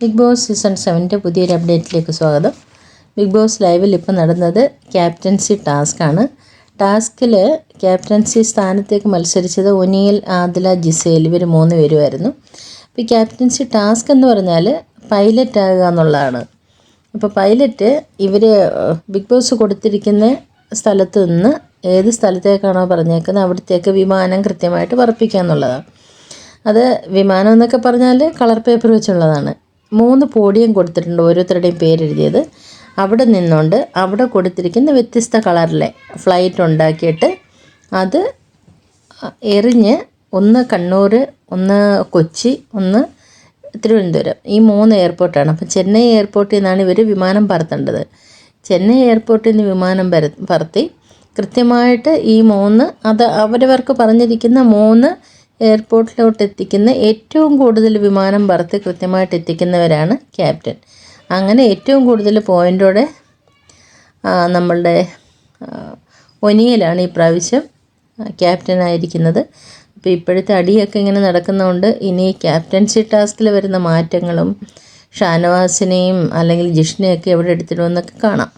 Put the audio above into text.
Big boss season സെവന്റെ പുതിയൊരു അപ്ഡേറ്റിലേക്ക് സ്വാഗതം. Big boss ലൈവിൽ ഇപ്പോൾ നടന്നത് ക്യാപ്റ്റൻസി ടാസ്ക് ആണ്. ടാസ്കിൽ ക്യാപ്റ്റൻസി സ്ഥാനത്തേക്ക് മത്സരിച്ചത് ഒനിയൽ ആദില ജിസേൽ ഇവർ മൂന്ന് പേരുമായിരുന്നു. അപ്പോൾ ഈ ക്യാപ്റ്റൻസി ടാസ്ക് എന്ന് പറഞ്ഞാൽ പൈലറ്റ് ആകുക എന്നുള്ളതാണ്. അപ്പോൾ പൈലറ്റ് ഇവർ ബിഗ് ബോസ് കൊടുത്തിരിക്കുന്ന സ്ഥലത്ത് നിന്ന് ഏത് സ്ഥലത്തേക്കാണോ പറഞ്ഞേക്കുന്നത് അവിടത്തേക്ക് വിമാനം കൃത്യമായിട്ട് പറപ്പിക്കുക എന്നുള്ളതാണ്. അത് വിമാനം എന്നൊക്കെ പറഞ്ഞാൽ കളർ പേപ്പർ വെച്ചുള്ളതാണ്. മൂന്ന് പോഡിയം കൊടുത്തിട്ടുണ്ട് ഓരോരുത്തരുടെയും പേരെഴുതിയത്. അവിടെ നിന്നുകൊണ്ട് അവിടെ കൊടുത്തിരിക്കുന്ന വ്യത്യസ്ത കളറിലെ ഫ്ലൈറ്റ് ഉണ്ടാക്കിയിട്ട് അത് എറിഞ്ഞ് ഒന്ന് കണ്ണൂർ ഒന്ന് കൊച്ചി ഒന്ന് തിരുവനന്തപുരം. ഈ മൂന്ന് എയർപോർട്ടാണ്. അപ്പോൾ ചെന്നൈ എയർപോർട്ടിൽ നിന്നാണ് ഇവർ വിമാനം പറത്തേണ്ടത്. ചെന്നൈ എയർപോർട്ടിൽ നിന്ന് വിമാനം പറത്തി. കൃത്യമായിട്ട് ഈ മൂന്ന് അത് അവരവർക്ക് പറഞ്ഞിരിക്കുന്ന മൂന്ന് എയർപോർട്ടിലോട്ട് എത്തിക്കുന്ന ഏറ്റവും കൂടുതൽ വിമാനം പറത്ത് കൃത്യമായിട്ട് എത്തിക്കുന്നവരാണ് ക്യാപ്റ്റൻ. അങ്ങനെ ഏറ്റവും കൂടുതൽ പോയിന്റോടെ നമ്മളുടെ ഒനിയലാണ് ഈ പ്രാവശ്യം ക്യാപ്റ്റനായിരിക്കുന്നത്. അപ്പോൾ ഇപ്പോഴത്തെ അടിയൊക്കെ ഇങ്ങനെ നടക്കുന്നതുകൊണ്ട് ഇനി ക്യാപ്റ്റൻസി ടാസ്കിൽ വരുന്ന മാറ്റങ്ങളും ഷാനവാസിനെയും അല്ലെങ്കിൽ ജിഷ്ണയൊക്കെ എവിടെ എടുത്തിടുമെന്നൊക്കെ കാണാം.